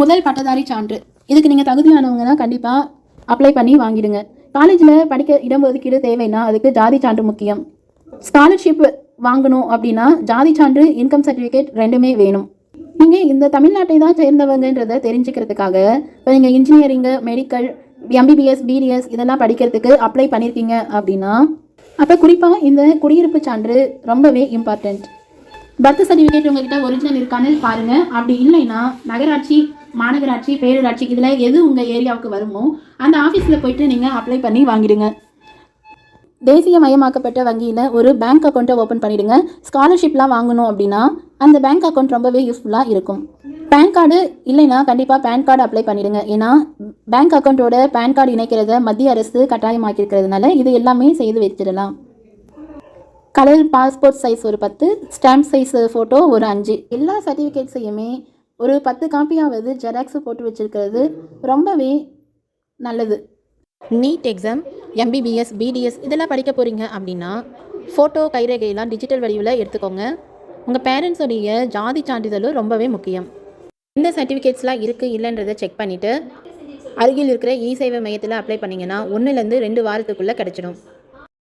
முதல் பட்டதாரி சான்று. இதுக்கு நீங்கள் தகுதியானவங்க தான் கண்டிப்பாக அப்ளை பண்ணி வாங்கிடுங்க. காலேஜில் படிக்க இடம் ஒதுக்கீடு தேவைன்னா அதுக்கு ஜாதி சான்று முக்கியம். ஸ்காலர்ஷிப் வாங்கணும் அப்படின்னா ஜாதி சான்று இன்கம் சர்டிஃபிகேட் ரெண்டுமே வேணும். நீங்கள் இந்த தமிழ்நாட்டை தான் சேர்ந்தவங்கன்றதை தெரிஞ்சுக்கிறதுக்காக இப்போ நீங்கள் இன்ஜினியரிங்கு மெடிக்கல் எம்பிபிஎஸ் பிடிஎஸ் இதெல்லாம் படிக்கிறதுக்கு அப்ளை பண்ணியிருக்கீங்க அப்படின்னா அப்போ குறிப்பாக இந்த குடியிருப்பு சான்று ரொம்பவே இம்பார்ட்டண்ட் பர்த் சர்டிஃபிகேட் உங்ககிட்ட ஒரிஜினல் இருக்கான்னு பாருங்கள் அப்படி இல்லைன்னா நகராட்சி மாநகராட்சி பேரூராட்சி இதில் எது உங்கள் ஏரியாவுக்கு வருமோ அந்த ஆஃபீஸில் போயிட்டு நீங்கள் அப்ளை பண்ணி வாங்கிடுங்க. தேசிய மயமாக்கப்பட்ட வங்கியில் ஒரு பேங்க் அக்கௌண்ட்டை ஓப்பன் பண்ணிவிடுங்க ஸ்காலர்ஷிப்லாம் வாங்கணும் அப்படின்னா அந்த பேங்க் அக்கௌண்ட் ரொம்பவே யூஸ்ஃபுல்லாக இருக்கும். பேன் கார்டு இல்லைன்னா கண்டிப்பாக பேன் கார்டு அப்ளை பண்ணிடுங்க. ஏன்னா பேங்க் அக்கௌண்ட்டோட பேன் கார்டு இணைக்கிறத மத்திய அரசு கட்டாயமாக்கியிருக்கிறதுனால இது எல்லாமே செய்து வச்சிடலாம். கலர் பாஸ்போர்ட் சைஸ் ஒரு பத்து ஸ்டாம்ப் சைஸ் ஃபோட்டோ ஒரு அஞ்சு. எல்லா சர்டிஃபிகேட்ஸையுமே ஒரு பத்து காப்பியாவது ஜெராக்ஸ் போட்டு வச்சிருக்கிறது ரொம்பவே நல்லது. நீட் எக்ஸாம் எம்பிபிஎஸ் பிடிஎஸ் இதெல்லாம் படிக்க போகிறீங்க அப்படின்னா ஃபோட்டோ கைரேகையெல்லாம் டிஜிட்டல் வடிவில் எடுத்துக்கோங்க. உங்கள் பேரண்ட்ஸுடைய ஜாதி சான்றிதழும் ரொம்பவே முக்கியம். இந்த சர்டிஃபிகேட்ஸ்லாம் இருக்குது இல்லைன்றதை செக் பண்ணிவிட்டு அருகில் இருக்கிற இ சேவை மையத்தில் அப்ளை பண்ணிங்கன்னா ஒன்றுலேருந்து ரெண்டு வாரத்துக்குள்ளே கிடச்சிடும்.